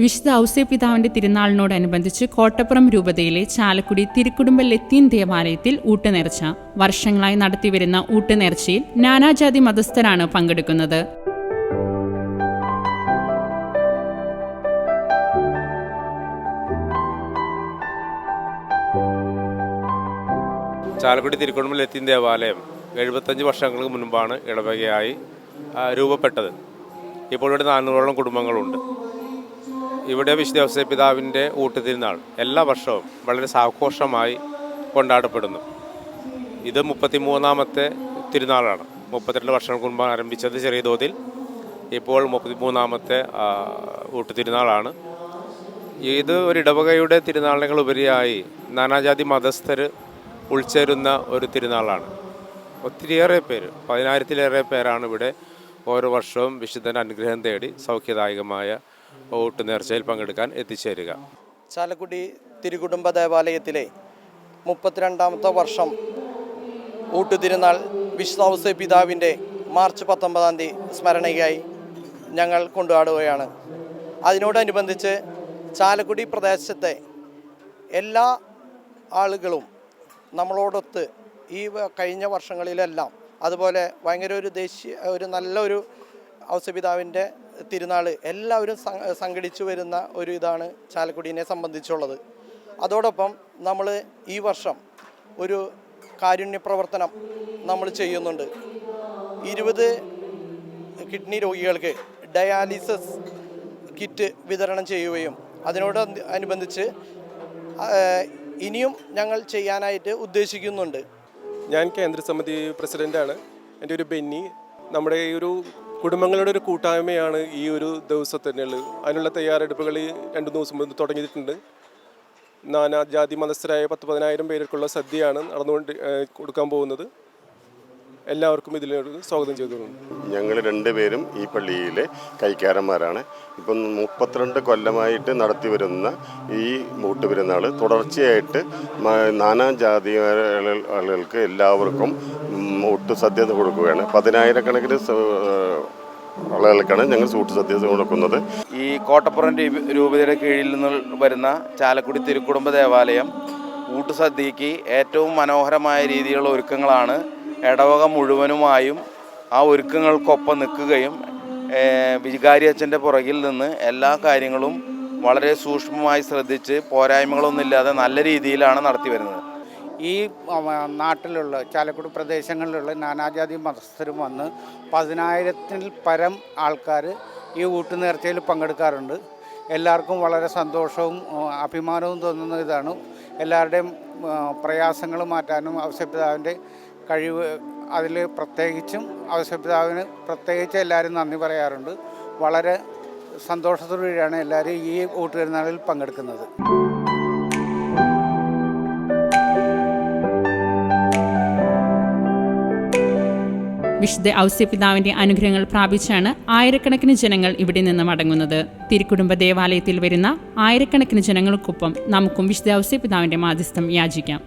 വിശുദ്ധ ഔസ്യപിതാവിന്റെ തിരുനാളിനോടനുബന്ധിച്ച് കോട്ടപ്പുറം രൂപതയിലെ ചാലക്കുടി തിരുക്കുടുംബ ലത്തീൻ ദേവാലയത്തിൽ ഊട്ടുനേർച്ച വർഷങ്ങളായി നടത്തിവരുന്ന ഊട്ടുനേർച്ചയിൽ നാനാജാതി മതസ്ഥരാണ് പങ്കെടുക്കുന്നത്. ചാലക്കുടി തിരുക്കുടുംബ ലത്തീൻ ദേവാലയം എഴുപത്തഞ്ച് വർഷങ്ങൾക്ക് മുൻപാണ് ഇടവകയായി രൂപപ്പെട്ടത്. ഇപ്പോൾ ഇവിടെ നാനൂറോളം കുടുംബങ്ങളുണ്ട്. ഇവിടെ വിശുദ്ധ പിതാവിന്റെ ഊട്ടുതിരുന്നാൾ എല്ലാ വർഷവും വളരെ സാഘോഷമായി കൊണ്ടാടപ്പെടുന്നു. ഇത് മുപ്പത്തിമൂന്നാമത്തെ തിരുനാളാണ്. മുപ്പത്തിരണ്ട് വർഷങ്ങൾക്ക് മുമ്പ് ആരംഭിച്ചത് ചെറിയ തോതിൽ. ഇപ്പോൾ മുപ്പത്തിമൂന്നാമത്തെ മൂന്നാമത്തെ ഊട്ടുതിരുനാളാണ്. ഇത് ഒരു ഇടവകയുടെ തിരുനാളിനേക്കാൾ ഉപരിയായി നാനാജാതി മതസ്ഥർ ഉൾച്ചേരുന്ന ഒരു തിരുനാളാണ്. ഒത്തിരിയേറെ പേര് പതിനായിരത്തിലേറെ പേരാണ് ഇവിടെ ഓരോ വർഷവും വിശുദ്ധന്റെ അനുഗ്രഹം തേടി സൗഖ്യദായകമായ ഊട്ട് നേർച്ചയിൽ പങ്കെടുക്കാൻ എത്തിച്ചേരുക. ചാലക്കുടി തിരുകുടുംബ ദേവാലയത്തിലെ മുപ്പത്തിരണ്ടാമത്തെ വർഷം ഊട്ടുതിരുനാൾ വിശ്വാസ പിതാവിന്റെ മാർച്ച് പത്തൊമ്പതാം തീയതി സ്മരണയ്ക്കായി ഞങ്ങൾ കൊണ്ടാടുകയാണ് അതിനോടനുബന്ധിച്ച് ചാലക്കുടി പ്രദേശത്തെ എല്ലാ ആളുകളും നമ്മളോടൊത്ത് ഈ കഴിഞ്ഞ വർഷങ്ങളിലെല്ലാം അതുപോലെ ഭയങ്കര ഒരു ദേശീയ ഒരു നല്ലൊരു ഔസപിതാവിന്റെ തിരുനാൾ എല്ലാവരും സംഘടിച്ചു വരുന്ന ഒരു ഇതാണ് ചാലക്കുടീനെ സംബന്ധിച്ചുള്ളത്. അതോടൊപ്പം നമ്മൾ ഈ വർഷം ഒരു കാരുണ്യ പ്രവർത്തനം നമ്മൾ ചെയ്യുന്നുണ്ട്. ഇരുപത് കിഡ്നി രോഗികൾക്ക് ഡയാലിസിസ് കിറ്റ് വിതരണം ചെയ്യുകയും അതിനോട് അനുബന്ധിച്ച് ഇനിയും ഞങ്ങൾ ചെയ്യാനായിട്ട് ഉദ്ദേശിക്കുന്നുണ്ട്. ഞാൻ കേന്ദ്രസമിതി പ്രസിഡന്റാണ് എന്റെ ഒരു ബെന്നി. നമ്മുടെ ഈ ഒരു കുടുംബങ്ങളുടെ ഒരു കൂട്ടായ്മയാണ് ഈ ഒരു ദിവസത്തിനുള്ളത്. അതിനുള്ള തയ്യാറെടുപ്പുകൾ രണ്ടു ദിവസം മുമ്പ് തുടങ്ങിയിട്ടുണ്ട്. നാനാ ജാതി മതസ്ഥരായ പത്ത് പതിനായിരം പേർക്കുള്ള സദ്യയാണ് നടന്നുകൊണ്ട് കൊടുക്കാൻ പോകുന്നത്. എല്ലാവർക്കും ഇതിലേക്ക് സ്വാഗതം ചെയ്തിട്ടുണ്ട് ഞങ്ങൾ രണ്ടുപേരും ഈ പള്ളിയിലെ കൈക്കാരന്മാരാണ്. ഇപ്പം മുപ്പത്തിരണ്ട് കൊല്ലമായിട്ട് നടത്തി വരുന്ന ഈ മൂട്ട് പെരുന്നാൾ തുടർച്ചയായിട്ട് നാനാ ജാതി ആളുകൾ- ആളുകൾക്ക് എല്ലാവർക്കും ഊട്ട് സദ്യത കൊടുക്കുകയാണ്. പതിനായിരക്കണക്കിന് ആളുകൾക്കാണ് ഞങ്ങൾ സൂട്ട് സദ്യത കൊടുക്കുന്നത്. ഈ കോട്ടപ്പുറം രൂപതയുടെ കീഴിൽ നിന്ന് വരുന്ന ചാലക്കുടി തിരുക്കുടുംബ ദേവാലയം ഊട്ടുസദ്യക്ക് ഏറ്റവും മനോഹരമായ രീതിയിലുള്ള ഒരുക്കങ്ങളാണ്. ഇടവക മുഴുവനുമായും ആ ഒരുക്കങ്ങൾക്കൊപ്പം നിൽക്കുകയും വികാരി അച്ഛന്റെ പുറകിൽ നിന്ന് എല്ലാ കാര്യങ്ങളും വളരെ സൂക്ഷ്മമായി ശ്രദ്ധിച്ച് പോരായ്മകളൊന്നുമില്ലാതെ നല്ല രീതിയിലാണ് നടത്തി വരുന്നത്. ഈ നാട്ടിലുള്ള ചാലക്കുടി പ്രദേശങ്ങളിലുള്ള നാനാജാതി മതസ്ഥരും വന്ന് പതിനായിരത്തിൽ പരം ആൾക്കാർ ഈ ഊട്ടുനേർച്ചയിൽ പങ്കെടുക്കാറുണ്ട്. എല്ലാവർക്കും വളരെ സന്തോഷവും അഭിമാനവും തോന്നുന്ന ഇതാണ്. എല്ലാവരുടെയും പ്രയാസങ്ങൾ മാറ്റാനും അവശ്യപിതാവിന്റെ കഴിവ് അതിൽ പ്രത്യേകിച്ചും അവശ്യപിതാവിന് പ്രത്യേകിച്ച് എല്ലാവരും നന്ദി പറയാറുണ്ട്. വളരെ സന്തോഷത്തോടുകൂടിയാണ് എല്ലാവരും ഈ ഊട്ടുപെരുന്നാളിൽ പങ്കെടുക്കുന്നത്. വിശുദ്ധ ഔസ്യപിതാവിന്റെ അനുഗ്രഹങ്ങൾ പ്രാപിച്ചാണ് ആയിരക്കണക്കിന് ജനങ്ങൾ ഇവിടെ നിന്ന് മടങ്ങുന്നത്. തിരുക്കുടുംബ ദേവാലയത്തിൽ വരുന്ന ആയിരക്കണക്കിന് ജനങ്ങൾക്കൊപ്പം നമുക്കും വിശുദ്ധ ഔസ്യപിതാവിന്റെ മാധ്യസ്ഥം യാചിക്കാം.